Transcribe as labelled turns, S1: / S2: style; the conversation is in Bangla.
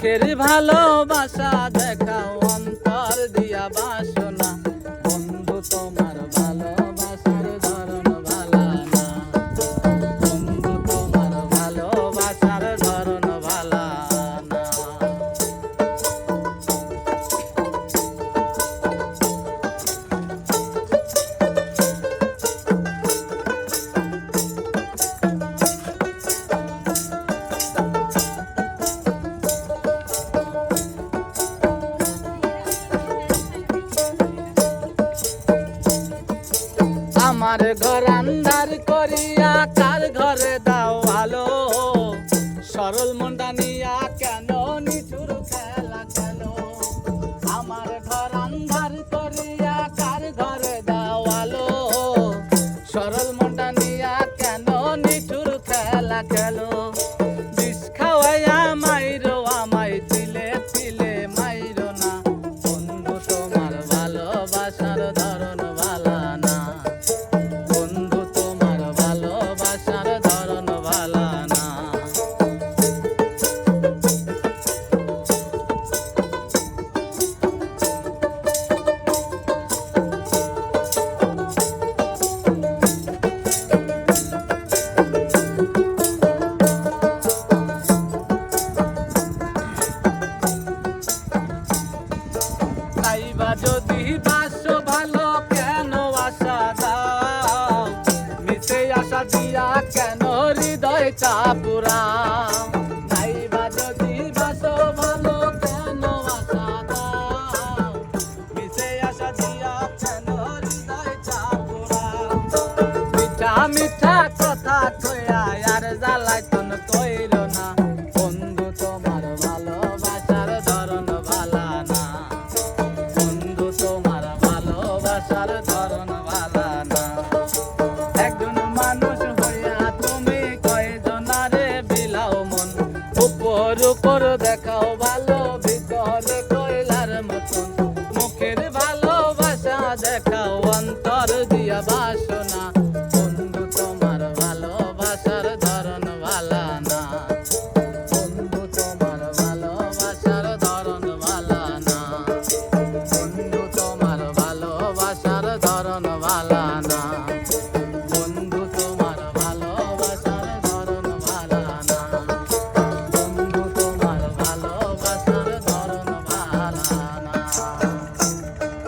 S1: आखिर भलोबासा देखाओ আমার ঘর আন্ধার করি। পুরা খাইবা যদি বাসো ভালো কেন আশা দাও? মিশে আশা দিয়াছেন হৃদয় চাপুরা মিঠা মিঠা কথা কয়া আর জ্বালাইতন কইল না। হুজুর দেখাও ভালো, ভিতরে কয়লার মতন। মুখের ভালোবাসা দেখাও, অন্তর দিয়া বাসনা। বন্ধু, তোমার ভালোবাসার ধরন ভালা বন্ধু, তোমার ভালোবাসার ধরন ভালা বন্ধু, তোমার ভালোবাসার ধরন ভালা না